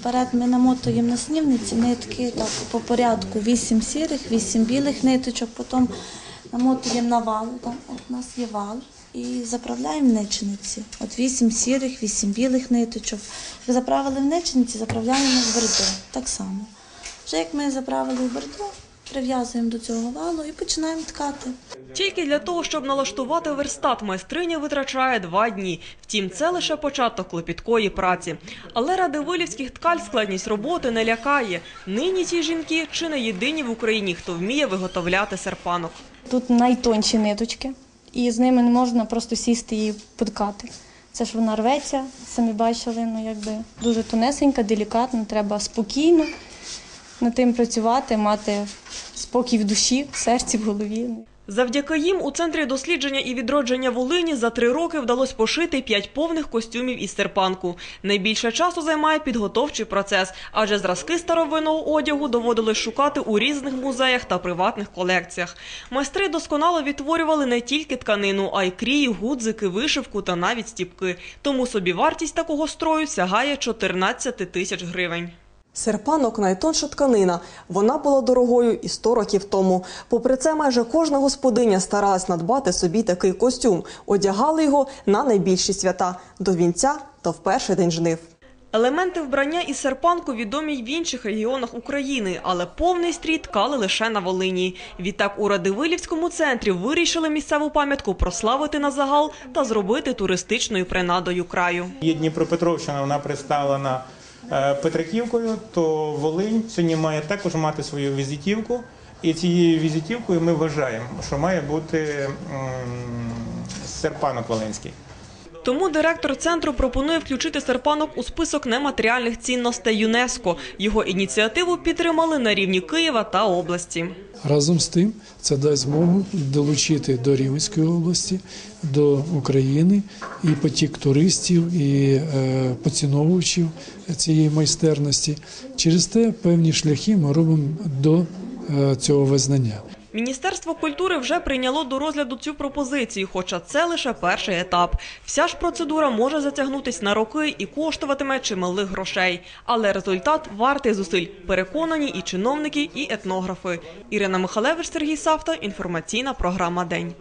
Вперед ми намотуємо на снівниці нитки так, по порядку. Вісім сірих, вісім білих ниточок, потім намотуємо на вал. там от у нас є вал. І заправляємо в ничниці. От вісім сірих, вісім білих ниточок. Як заправили в ничниці, заправляємо в бердо. Так само. Вже як ми заправили в бердо, прив'язуємо до цього валу і починаємо ткати. Тільки для того, щоб налаштувати верстат, майстриня витрачає два дні. Втім, це лише початок клопіткої праці. Але радивилівських ткаль складність роботи не лякає. Нині ці жінки чи не єдині в Україні, хто вміє виготовляти серпанок. Тут найтонші ниточки, і з ними не можна просто сісти і поткати. Це ж вона рветься, самі бачили, ну якби дуже тонесенька, делікатна, треба спокійно над тим працювати, мати спокій в душі, в серці, в голові. Завдяки їм у центрі дослідження і відродження Волині за три роки вдалося пошити п'ять повних костюмів із серпанку. Найбільше часу займає підготовчий процес, адже зразки старовинного одягу доводилось шукати у різних музеях та приватних колекціях. Майстри досконало відтворювали не тільки тканину, а й крії, гудзики, вишивку та навіть стіпки. Тому собівартість такого строю сягає 14 тисяч гривень. Серпанок найтонша тканина. Вона була дорогою і 100 років тому. Попри це, майже кожна господиня старалась надбати собі такий костюм. Одягали його на найбільші свята до вінця та в перший день жнив. Елементи вбрання із серпанку відомі й в інших регіонах України, але повний стрій ткали лише на Волині. Відтак у Радивилівському центрі вирішили місцеву пам'ятку прославити на загал та зробити туристичною принадою краю. Є Дніпропетровщина, вона представлена Петриківкою, то Волинь сьогодні має також мати свою візитівку. І цією візитівкою ми вважаємо, що має бути серпанок Волинський. Тому директор центру пропонує включити серпанок у список нематеріальних цінностей ЮНЕСКО. Його ініціативу підтримали на рівні Києва та області. Разом з тим, це дасть змогу долучити до Рівненської області, до України і потік туристів, і е, поціновувачів цієї майстерності. Через те певні шляхи ми робимо до е, цього визнання. Міністерство культури вже прийняло до розгляду цю пропозицію, хоча це лише перший етап. Вся ж процедура може затягнутись на роки і коштуватиме чималих грошей. Але результат вартий зусиль. Переконані і чиновники, і етнографи. Ірина Михалевич, Сергій Савта. Інформаційна програма День.